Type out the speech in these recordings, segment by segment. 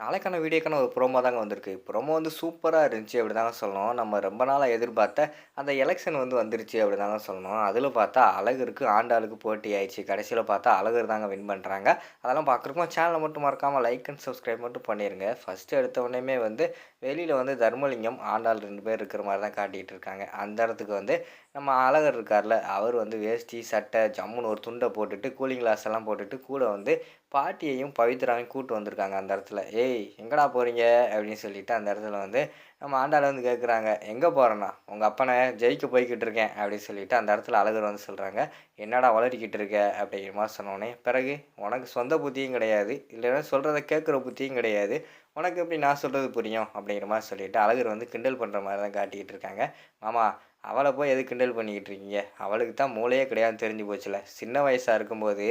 நாளைக்கான வீடியோக்கான ஒரு ப்ரோமோ தாங்க வந்திருக்கு. ப்ரோமோ வந்து சூப்பராக இருந்துச்சு அப்படி தாங்க சொல்லணும். நம்ம ரொம்ப நாளாக எதிர்பார்த்த அந்த எலெக்ஷன் வந்து வந்துருச்சு அப்படி தாங்க சொல்லணும். அதில் பார்த்தா அழகருக்கு ஆண்டாளுக்கு போட்டி ஆயிடுச்சு. கடைசியில் பார்த்தா அழகர் தாங்க வின் பண்ணுறாங்க அதெல்லாம் பார்க்குறக்கும் சேனலை மட்டும் மறக்காமல் லைக் அண்ட் சப்ஸ்கிரைப் மட்டும் பண்ணிடுங்க ஃபஸ்ட்டு எடுத்த உடனே வந்து வெளியில் வந்து தர்மலிங்கம் ஆண்டாள் ரெண்டு பேர் இருக்கிற மாதிரி தான் காட்டிகிட்டு இருக்காங்க. அந்த இடத்துக்கு வந்து நம்ம அழகர் இருக்கார்ல அவர் வந்து வேஷ்டி சட்டை ஜம்முன்னு ஒரு துண்டை போட்டுட்டு கூலிங் கிளாஸ் எல்லாம் போட்டுட்டு கூட வந்து பாட்டியையும் பவித்ராவையும் கூட்டு வந்திருக்காங்க அந்த இடத்துல. ஏய் எங்கடா போகிறீங்க அப்படின்னு சொல்லிட்டு அந்த இடத்துல வந்து நம்ம ஆண்டாள் வந்து கேட்குறாங்க எங்கே போகிறேன்னா உங்கள் அப்பனை ஜெயிக்க போய்கிட்டு இருக்கேன் அப்படின்னு சொல்லிட்டு அந்த இடத்துல அழகர் வந்து சொல்கிறாங்க என்னடா வளரிக்கிட்டு இருக்க? அப்படிங்கிற மாதிரி சொன்னோடனே பிறகு உனக்கு சொந்த புத்தியும் கிடையாது இல்லைன்னா சொல்கிறத கேட்குற புத்தியும் கிடையாது உனக்கு எப்படி நான் சொல்கிறது புரியும்? அப்படிங்கிற மாதிரி சொல்லிவிட்டு அழகர் வந்து கிண்டல் பண்ணுற மாதிரி தான் காட்டிக்கிட்டு இருக்காங்க. மாமா அவளை போய் எது கிண்டல் பண்ணிக்கிட்டு இருக்கீங்க? அவளுக்கு தான் மூளையே கிடையாதுன்னு தெரிஞ்சு போச்சுல. சின்ன வயசாக இருக்கும்போது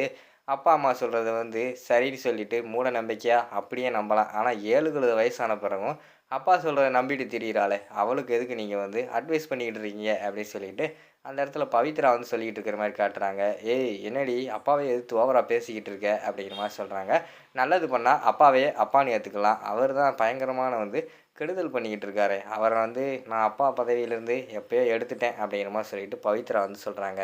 அப்பா அம்மா சொல்கிறத வந்து சரின்னு சொல்லிட்டு மூட நம்பிக்கையாக அப்படியே நம்பலாம். ஆனால் ஏழு வயசான பிறகும் அப்பா சொல்கிறத நம்பிட்டு திரியிறாளே அவளுக்கு எதுக்கு நீங்கள் வந்து அட்வைஸ் பண்ணிக்கிட்டு இருக்கீங்க அப்படின்னு சொல்லிட்டு அந்த இடத்துல பவித்ரா வந்து சொல்லிக்கிட்டு இருக்கிற மாதிரி காட்டுறாங்க. ஏய் என்னடி அப்பாவை எதிர்த்து ஓவராக பேசிக்கிட்டு இருக்க அப்படிங்கிற மாதிரி சொல்கிறாங்க நல்லது பண்ணால் அப்பாவே அப்பான்னு ஏற்றுக்கலாம் அவர் தான் பயங்கரமான வந்து கெடுதல் பண்ணிக்கிட்டு இருக்காரு. அவரை வந்து நான் அப்பா பதவியிலேருந்து எப்போயோ எடுத்துட்டேன் அப்படிங்கிற மாதிரி சொல்லிட்டு பவித்ரா வந்து சொல்கிறாங்க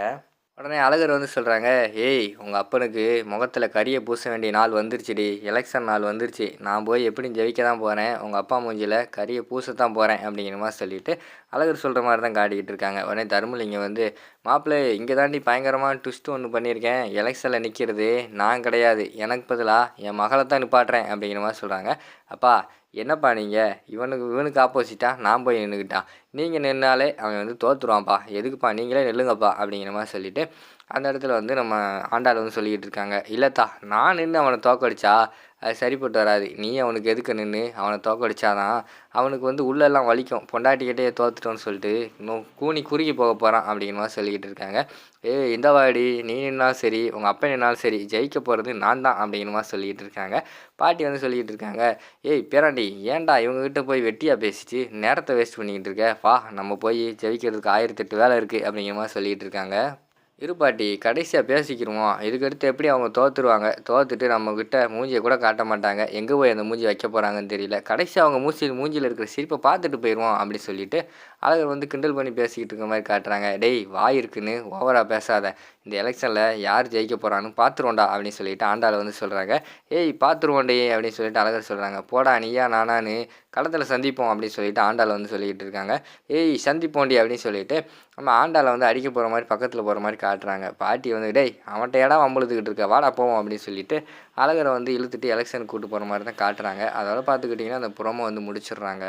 உடனே அழகர் வந்து சொல்கிறாங்க ஏய் உங்கள் அப்பனுக்கு முகத்தில் கரியை பூச வேண்டிய நாள் வந்துருச்சுடி. எலெக்ஷன் நாள் வந்துருச்சு. நான் போய் எப்படியும் ஜெயிக்க தான் போகிறேன் உங்கள் அப்பா மூஞ்சியில் கரியை பூசத்தான் போகிறேன் அப்படிங்கிற மாதிரி அழகர் சொல்கிற மாதிரி தான் காட்டிக்கிட்டு இருக்காங்க. உடனே தருமலிங்கம் வந்து மாப்பிள்ளை இங்கே தாண்டி பயங்கரமாக ட்விஸ்ட்டு ஒன்று பண்ணியிருக்கேன். எலெக்ஷனில் நிற்கிறது நான் கிடையாது. எனக்கு பதிலாக என் மகளை தான் நிப்பாட்டுறேன். அப்படிங்கிற மாதிரி சொல்கிறாங்க அப்பா என்னப்பா நீங்கள் இவனுக்கு இவனுக்கு ஆப்போசிட்டாக நான் போய் நின்றுக்கிட்டான் நீங்கள் நின்னாலே அவன் வந்து தோற்றுருவான்ப்பா எதுக்குப்பா? நீங்களே நில்லுங்கப்பா அப்படிங்கிற மாதிரி சொல்லிவிட்டு அந்த இடத்துல வந்து நம்ம ஆண்டாள் வந்து சொல்லிக்கிட்டு இருக்காங்க. இல்லைத்தா நான் நின்று அவனை தோக்கடிச்சா அது சரிப்பட்டு வராது. நீ அவனுக்கு எதுக்கு நின்று அவனை தோக்கடிச்சாதான் அவனுக்கு வந்து உள்ளெல்லாம் வலிக்கும். பொண்டாட்டிக்கிட்டே தோத்துட்டோன்னு சொல்லிட்டு இன்னும் கூனி குறுகி போக போகிறான் அப்படிங்கிற மாதிரி சொல்லிக்கிட்டு இருக்காங்க. ஏ இந்த வாடி நீ நின்னாலும் சரி உங்கள் அப்பா நின்னாலும் சரி ஜெயிக்க போகிறது நான் தான் அப்படிங்கிற மாதிரி சொல்லிக்கிட்டு இருக்காங்க. பாட்டி வந்து சொல்லிக்கிட்டு இருக்காங்க. ஏய் பேராண்டி ஏன்டா இவங்ககிட்ட போய் வெட்டியாக பேசிச்சு? நேரத்தை வேஸ்ட் பண்ணிக்கிட்டு இருக்க. வா நம்ம போய் ஜெயிக்கிறதுக்கு ஆயிரத்தெட்டு வேலை இருக்குது அப்படிங்கிற மாதிரி சொல்லிக்கிட்டு இருக்காங்க. இருப்பாட்டி கடைசியாக பேசிக்கிருவோம். இதுக்கடுத்து எப்படி அவங்க தோற்றுருவாங்க தோத்துட்டு நம்மக்கிட்ட மூஞ்சியை கூட காட்ட மாட்டாங்க. எங்கே போய் அந்த மூஞ்சி வைக்க போகிறாங்கன்னு தெரியல. கடைசியாக அவங்க மூஞ்சியில் மூஞ்சியில் இருக்கிற சிரிப்பை பார்த்துட்டு போயிடுவோம் அப்படி சொல்லிட்டு அழகர் வந்து கிண்டல் பண்ணி பேசிக்கிட்டு இருக்க மாதிரி காட்டுறாங்க. டேய் வாய் இருக்குன்னு ஓவராக பேசாத. இந்த எலெக்ஷனில் யார் ஜெயிக்க போகிறான்னு பார்த்துருவோண்டா அப்படின்னு சொல்லிட்டு ஆண்டாள் வந்து சொல்கிறாங்க ஏய் பார்த்துருவோண்டே அப்படின்னு சொல்லிட்டு அழகர் சொல்கிறாங்க போடா நீயா நானான்னு களத்தில் சந்திப்போம் அப்படின்னு சொல்லிட்டு ஆண்டாள் வந்து சொல்லிக்கிட்டு இருக்காங்க. ஏய் சந்திப்போண்டி அப்படின்னு சொல்லிட்டு நம்ம ஆண்டாளை வந்து அடிக்க போகிற மாதிரி பக்கத்தில் போகிற மாதிரி காட்டுறாங்க. பாட்டி வந்து டேய் அவன்கிட்ட இடம் வம்பளுத்துக்கிட்டு இருக்க? வாடா போவோம் அப்படின்னு சொல்லிட்டு அழகரை வந்து இழுத்துட்டு எலெக்ஷனுக்கு கூட்டு போகிற மாதிரி தான் காட்டுறாங்க. அதோட பார்த்துக்கிட்டிங்கன்னா அந்த புறமை வந்து முடிச்சிடுறாங்க.